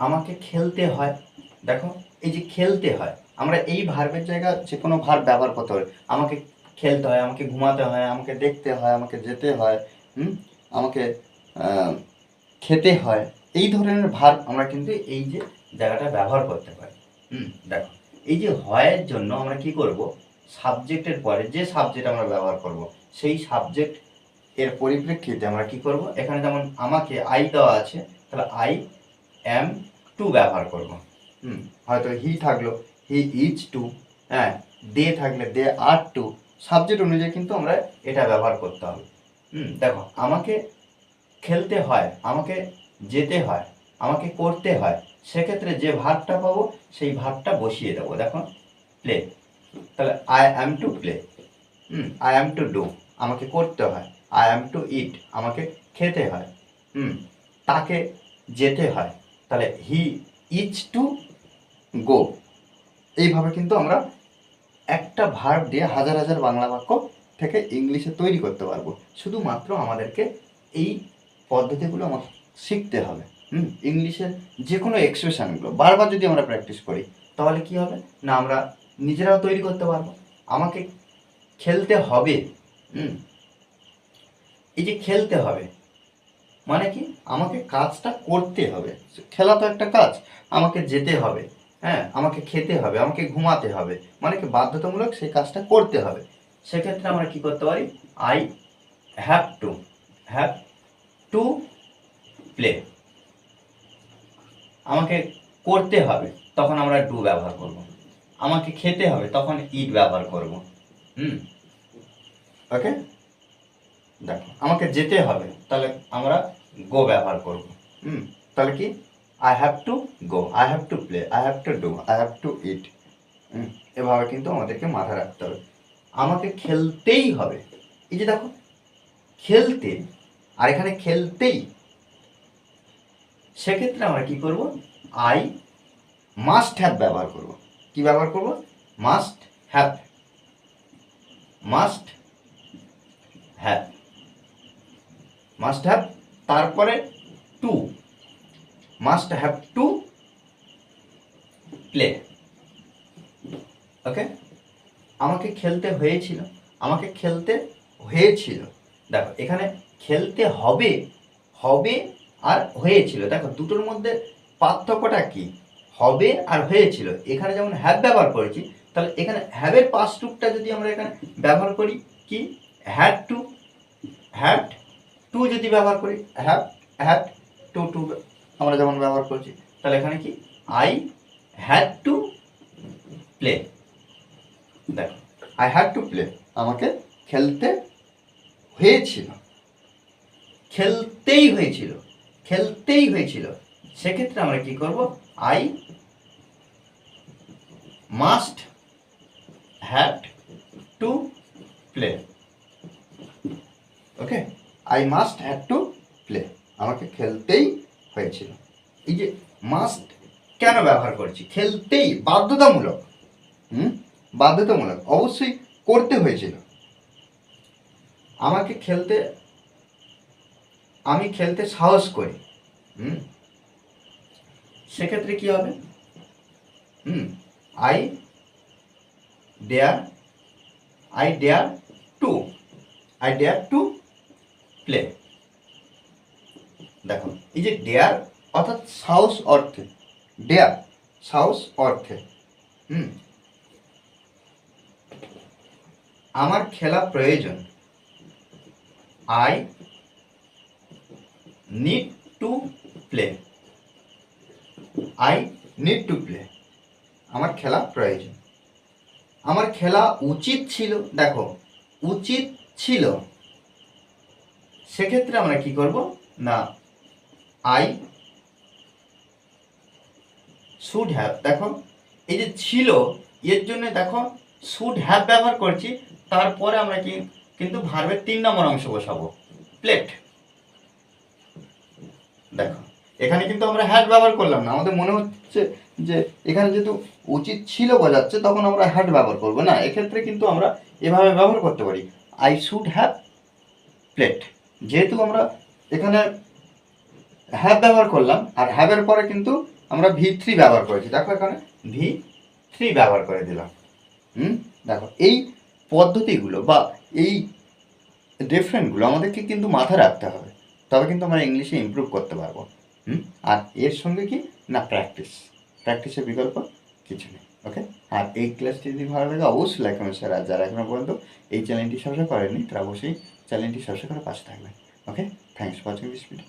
আমাকে খেলতে হয়। দেখো, এই যে খেলতে হয়, আমরা এই ভার্বের জায়গা যে কোনো ভার্ব ব্যবহার করতে পারি। আমাকে খেলতে হয়, আমাকে ঘুমাতে হয়, আমাকে দেখতে হয়, আমাকে যেতে হয়, হুম? আমাকে খেতে হয়। এই ধরনের ভার্ব আমরা কিন্তু এই যে জায়গাটা ব্যবহার করতে পারি। হুম, দেখো, এই যে হয়ের জন্য আমরা কি করব? সাবজেক্টের পরে যে সাবজেক্ট আমরা ব্যবহার করব, সেই সাবজেক্ট এর পরিপ্রেক্ষিতে আমরা কি করব? এখানে যেমন আমাকে আই দেওয়া আছে, তাহলে আই অ্যাম টু ব্যবহার করব। হুম, হয়তো হি থাকল হি ইজ টু হ্যাঁ দে থাকলে দে আর টু সাবজেক্ট অনুযায়ী কিন্তু আমরা এটা ব্যবহার করতে হবে। হুম, দেখো, আমাকে খেলতে হয়, আমাকে যেতে হয়, আমাকে করতে হয়, সেক্ষেত্রে যে ভাতটা পাবো, সেই ভাতটা বসিয়ে দেবো। দেখো প্লে তাহলে I am to play hmm I am to do আমাকে করতে হয় আই অ্যাম টু ইট আমাকে খেতে হয়, হুম, তাকে যেতে হয় তাহলে হি ইজ টু গো এইভাবে কিন্তু আমরা একটা ভার্ব দিয়ে হাজার হাজার বাংলা বাক্য থেকে ইংলিশে তৈরি করতে পারব। শুধুমাত্র আমাদেরকে এই পদ্ধতিগুলো আমার শিখতে হবে। হুম, ইংলিশের যে কোনো এক্সপ্রেশানগুলো বারবার যদি আমরা প্র্যাকটিস করি, তাহলে কি হবে? না, আমরা নিজেরাও তৈরি করতে পারব। আমাকে খেলতে হবে। হুম, এই যে খেলতে হবে মানে কি? আমাকে কাজটা করতে হবে। খেলা তো একটা কাজ। আমাকে যেতে হবে। হ্যাঁ? আমাকে খেতে হবে, আমাকে ঘুমাতে হবে। মানে কি? বাধ্যতামূলক সেই কাজটা করতে হবে। সেক্ষেত্রে আমরা কি করতে পারি? I have to have to play আমাকে করতে হবে, তখন আমরা ডু ব্যবহার করব। আমাকে খেতে হবে, তখন ইট ব্যবহার করব। হুম? ওকে দেখো, আমাকে যেতে হবে, তাহলে আমরা গো ব্যবহার করব। হুম তাহলে কি? I have to go I have to play I have to do I have to eat এভাবে কিন্তু আমাদেরকে মাথায় রাখতে হবে। আমাকে খেলতেই হবে। এই যে দেখো খেলতে আর এখানে খেলতেই। সেক্ষেত্রে আমরা কি করব? আই মাস্ট হ্যাভ ব্যবহার করব। কি ব্যবহার করব? Must have must have must have তারপরে to must have to play okay আমাকে খেলতে হয়েছিল, আমাকে খেলতে হয়েছিল। দেখো, এখানে খেলতে হবে হবে আর হয়েছিল। দেখো, দুটোর মধ্যে পার্থক্যটা কি? হবে আর হয়েছিল। এখানে যেমন হ্যাভ ব্যবহার করেছি, তাহলে এখানে হ্যাভের পাস টুকটা যদি আমরা এখানে ব্যবহার করি, কি? হ্যাড টু যদি ব্যবহার করি হ্যাভ হ্যাড টু টু আমরা যেমন ব্যবহার করছি, তাহলে এখানে কি? আই হ্যাড টু প্লে দেখো আই হ্যাড টু প্লে আমাকে খেলতে হয়েছিল। খেলতেই হয়েছিল খেলতেই হয়েছিল। সেক্ষেত্রে আমরা কি করব? I must had to play okay I must had to play আমাকে খেলতেই হয়েছিল। এই যে মাস্ট কেন ব্যবহার করছি? খেলতেই বাধ্যতামূলক। হুম? বাধ্যতামূলক। অবশ্যই করতে হয়েছিল। আমাকে খেলতে, আমি খেলতে সাহস করি। হুম? সেক্ষেত্রে কি হবে? হুম? I dare I dare to I dare to play দেখো এই যে ডেয়ার অর্থাৎ সাহস অর্থে ডেয়ার সাহস অর্থে, হুম? আমার খেলা প্রয়োজন। I need to play I need to play আমার খেলা প্রয়োজন। আমার খেলা উচিত ছিল, দেখো, উচিত ছিল। সেক্ষেত্রে আমরা কি করব? না আই শুড হ্যাভ দেখো, এই যে ছিল, এর জন্য দেখো শুড হ্যাভ ব্যবহার করছি, তারপরে আমরা কি, কিন্তু ভার্বের তিন নম্বর অংশ বসাবো প্লেট দেখো, এখানে কিন্তু আমরা হ্যাড ব্যবহার করলাম না, আমাদের মনে হচ্ছে যে এখানে যেহেতু উচিত ছিল বোঝাচ্ছে, তখন আমরা হ্যাড ব্যবহার করব না, এক্ষেত্রে কিন্তু আমরা এভাবে ব্যবহার করতে পারি আই শুড হ্যাভ প্লেট যেহেতু আমরা এখানে হ্যাভ ব্যবহার করলাম, আর হ্যাভের পরে কিন্তু আমরা ভি থ্রি ব্যবহার করেছি। দেখো এখানে ভি থ্রি ব্যবহার করে দিলাম। হুম? দেখো, এই পদ্ধতিগুলো বা এই ডিফারেন্টগুলো আমাদেরকে কিন্তু মাথায় রাখতে হবে। তবে কিন্তু আমরা ইংলিশে ইমপ্রুভ করতে পারব। হুম? আর এর সঙ্গে কি? না প্র্যাকটিস প্র্যাকটিসের বিকল্প কিছু নেই। ওকে আর এই ক্লাসটি যদি ভালো লাগে, অবশ্যই লাইক কমেন্ট শেয়ার আর যারা এখনও পর্যন্ত এই চ্যানেলটি সাবস্ক্রাইব করেনি তারা অবশ্যই চ্যানেলটি সাবস্ক্রাইব করে পাশে থাকবেন। Okay thanks for watching this video